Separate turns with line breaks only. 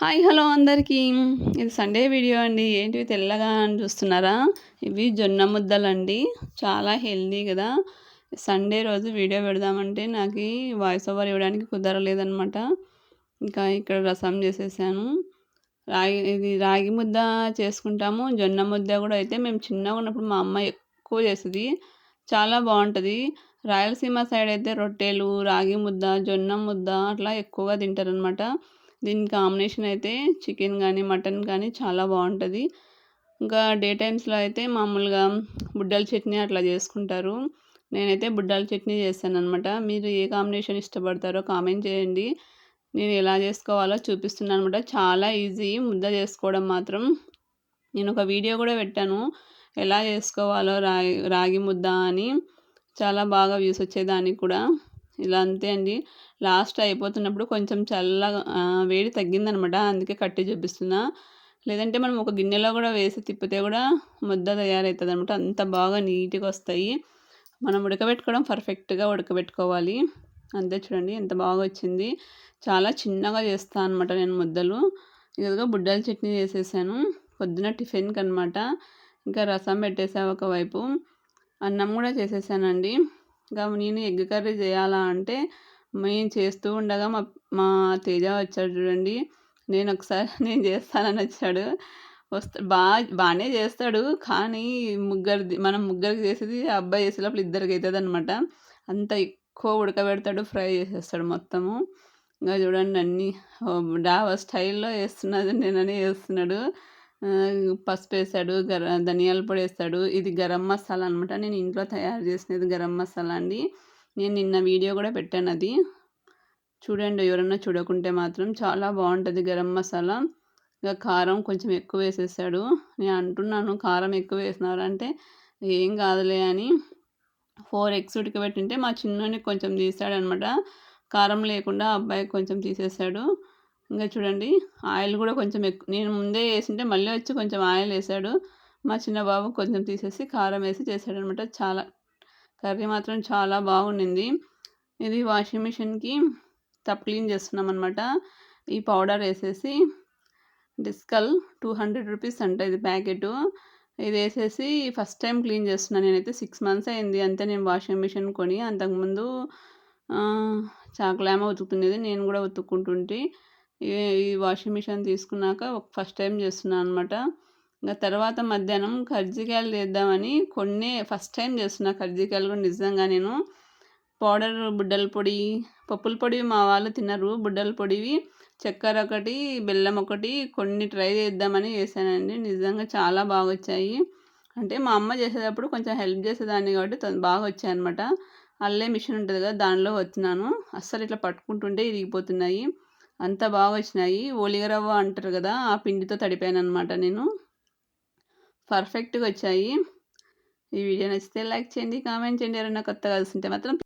Hi hello అందరికీ. ఇది Sunday video అండి. ఏంటివి తెల్లగా అని చూస్తున్నారా? ఇవి జొన్న ముద్దలండి. చాలా హెల్దీ కదా. సండే రోజు వీడియో పెడదామంటే నాకు వాయిస్ ఓవర్ ఇవ్వడానికి కుదరలేదనమాట ఇంకా ఇక్కడ రసం చేసేసాను. రాగి ఇది రాగి ముద్ద చేసుకుంటాము. జొన్న ముద్ద కూడా అయితే మేము చిన్నగా ఉన్నప్పుడు మా అమ్మ ఎక్కువ చేస్తుంది చాలా బాగుంటుంది. రాయలసీమ సైడ్ అయితే రొట్టెలు రాగి ముద్ద జొన్న ముద్ద అట్లా ఎక్కువగా తింటారనమాట దీని కాంబినేషన్ అయితే చికెన్ కానీ మటన్ కానీ చాలా బాగుంటుంది ఇంకా డే టైమ్స్లో అయితే మామూలుగా బుడ్డల చట్నీ అట్లా చేసుకుంటారు. నేనైతే బుడ్డల చట్నీ చేస్తాను అనమాట మీరు ఏ కాంబినేషన్ ఇష్టపడతారో కామెంట్ చేయండి. నేను ఎలా చేసుకోవాలో చూపిస్తున్నాను అనమాట చాలా ఈజీ ముద్ద చేసుకోవడం మాత్రం. నేను ఒక వీడియో కూడా పెట్టాను. ఎలా చేసుకోవాలో రాగి రాగి ముద్ద అని. చాలా బాగా వ్యూస్ వచ్చేదానికి కూడా. ఇలా అంతే అండి. లాస్ట్ అయిపోతున్నప్పుడు కొంచెం చల్లగా వేడి తగ్గిందనమాట. అందుకే కట్టి చూపిస్తున్నా. లేదంటే మనం ఒక గిన్నెలో కూడా వేసి తిప్పితే కూడా ముద్ద తయారవుతుంది అనమాట అంత బాగా నీట్గా వస్తాయి. మనం ఉడకబెట్టుకోవడం పర్ఫెక్ట్గా ఉడకబెట్టుకోవాలి. అంతే చూడండి ఎంత బాగా వచ్చింది. చాలా చిన్నగా చేస్తాను అనమాట నేను ముద్దలు. ఇదిగో బుడ్డల చట్నీ చేసేసాను. పొద్దున టిఫిన్కి అనమాట ఇంకా రసం పెట్టేసా ఒకవైపు. అన్నం కూడా చేసేసానండి. ఇంకా నేను ఎగ్ కర్రీ చేయాలా అంటే మేము చేస్తూ ఉండగా మా మా తేజ వచ్చాడు చూడండి. నేను ఒకసారి నేను చేస్తానని వచ్చాడు. వస్తా బాగా బాగానే చేస్తాడు కానీ ముగ్గురిది మనం ముగ్గురికి చేసేది అబ్బాయి చేసేటప్పుడు ఇద్దరికి అవుతుంది అనమాట అంత ఎక్కువ ఉడకబెడతాడు ఫ్రై చేసేస్తాడు మొత్తము. ఇంకా చూడండి అన్ని డాబా స్టైల్లో వేస్తున్నది నేననే వేస్తున్నాడు పసుపు వేస్తాడు గర ధనియాల పొడి వేస్తాడు. ఇది గరం మసాలా అనమాట నేను ఇంట్లో తయారు చేసినది గరం మసాలా అండి. నేను నిన్న వీడియో కూడా పెట్టాను అది. చూడండి ఎవరన్నా చూడకుంటే మాత్రం చాలా బాగుంటుంది గరం మసాలా. ఇంకా కారం కొంచెం ఎక్కువ వేసేసాడు. నేను అంటున్నాను కారం ఎక్కువ వేసినారు అంటే ఏం కాదులే అని. ఫోర్ ఎగ్స్ ఉడకబెట్టింటే మా చిన్నోని కొంచెం తీసాడనమాట. కారం లేకుండా అబ్బాయి కొంచెం తీసేసాడు. ఇంకా చూడండి ఆయిల్ కూడా కొంచెం ఎక్కువ నేను ముందే వేసింటే మళ్ళీ వచ్చి కొంచెం ఆయిల్ వేసాడు. మా చిన్న బాబు కొంచెం తీసేసి కారం వేసి చేశాడనమాట చాలా కర్రీ మాత్రం చాలా బాగుండింది. ఇది వాషింగ్ మిషన్కి తప్పు క్లీన్ చేస్తున్నాం అనమాట ఈ పౌడర్ వేసేసి డిస్కల్ టూ హండ్రెడ్ రూపీస్ అంట ఇది ప్యాకెట్. ఇది వేసేసి ఫస్ట్ టైం క్లీన్ చేస్తున్నాను నేనైతే సిక్స్ మంత్స్ అయింది. అంతే నేను వాషింగ్ మిషన్ కొని అంతకుముందు చాకులామ ఉతుకుతుండేది. నేను కూడా ఉతుక్కుంటుంటే. ఈ వాషింగ్ మిషన్ తీసుకున్నాక ఫస్ట్ టైం చేస్తున్నాను అనమాట ఇంకా తర్వాత మధ్యాహ్నం కర్జికాయలు చేద్దామని కొన్ని ఫస్ట్ టైం చేస్తున్నా కర్జికాయలు కూడా నిజంగా నేను. పౌడర్ బుడ్డల పొడి పప్పుల పొడివి మా వాళ్ళు తిన్నారు బుడ్డల పొడివి చక్కెర ఒకటి బెల్లం ఒకటి కొన్ని ట్రై చేద్దామని చేశానండి. నిజంగా చాలా బాగా వచ్చాయి అంటే మా అమ్మ చేసేటప్పుడు కొంచెం హెల్ప్ చేసేదాన్ని కాబట్టి బాగా వచ్చాయి అనమాట అల్లే మిషన్ ఉంటుంది కదా దానిలో వచ్చినాను. అస్సలు ఇట్లా పట్టుకుంటుంటే ఇరిగిపోతున్నాయి. అంత బాగా వచ్చినాయి ఓలిగరవ్వ అంటారు కదా ఆ పిండితో తడిపాను అనమాట నేను. పర్ఫెక్ట్గా వచ్చాయి. ఈ వీడియో నచ్చితే లైక్ చేయండి కామెంట్ చేయండి. ఎవరైనా కొత్తగా కలిసి మాత్రం